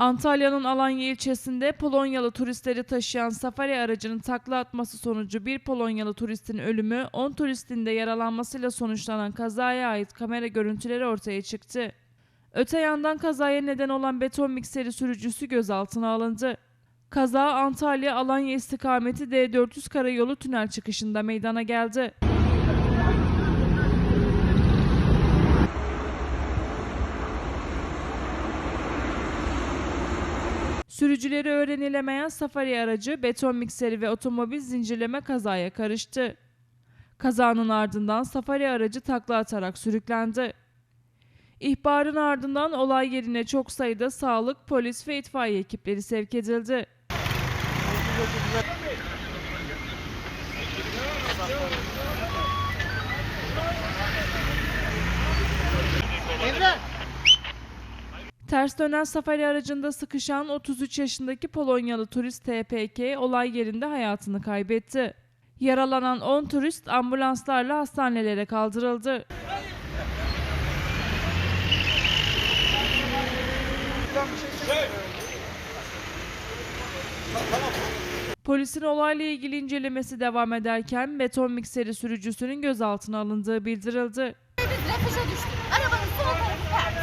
Antalya'nın Alanya ilçesinde Polonyalı turistleri taşıyan safari aracının takla atması sonucu bir Polonyalı turistin ölümü, 10 turistin de yaralanmasıyla sonuçlanan kazaya ait kamera görüntüleri ortaya çıktı. Öte yandan kazaya neden olan beton mikseri sürücüsü gözaltına alındı. Kaza Antalya Alanya istikameti D400 karayolu tünel çıkışında meydana geldi. Sürücüleri öğrenilemeyen safari aracı beton mikseri ve otomobil zincirleme kazaya karıştı. Kazanın ardından safari aracı takla atarak sürüklendi. İhbarın ardından olay yerine çok sayıda sağlık, polis ve itfaiye ekipleri sevk edildi. Ters dönen safari aracında sıkışan 33 yaşındaki Polonyalı turist TPK olay yerinde hayatını kaybetti. Yaralanan 10 turist ambulanslarla hastanelere kaldırıldı. Polisin olayla ilgili incelemesi devam ederken beton mikseri sürücüsünün gözaltına alındığı bildirildi. Biz düştük. Arabanın sol tarafı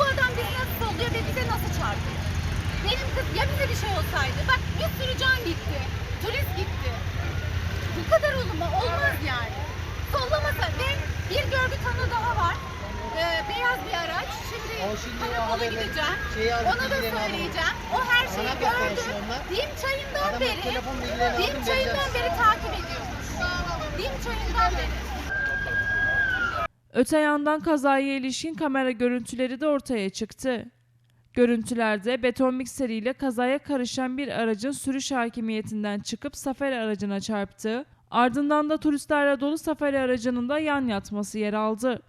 Bu adam bizi nasıl oluyor ve bize nasıl çarpıyor? Benim kız ya bize bir şey olsaydı. Bak bir sürü can gitti. Turist gitti. Bu kadar olma olmaz yani. Sollamasa ve bir görgü tanığı daha var. Ee, beyaz bir araç. Şimdi, O şimdi karakola haberleri- gideceğim. şeyi alıp Ona da bilgilerini alalım. söyleyeceğim. O her şeyi Bana da gördü. konuşuyorlar. Dim çayından Adamın beri. telefon bilgilerini Dim aldım, çayından vereceğim. beri takip ediyormuş. Dim çayından beri. Öte yandan kazaya ilişkin kamera görüntüleri de ortaya çıktı. Görüntülerde beton mikseriyle kazaya karışan bir aracın sürüş hakimiyetinden çıkıp safari aracına çarptığı, ardından da turistlerle dolu safari aracının da yan yatması yer aldı.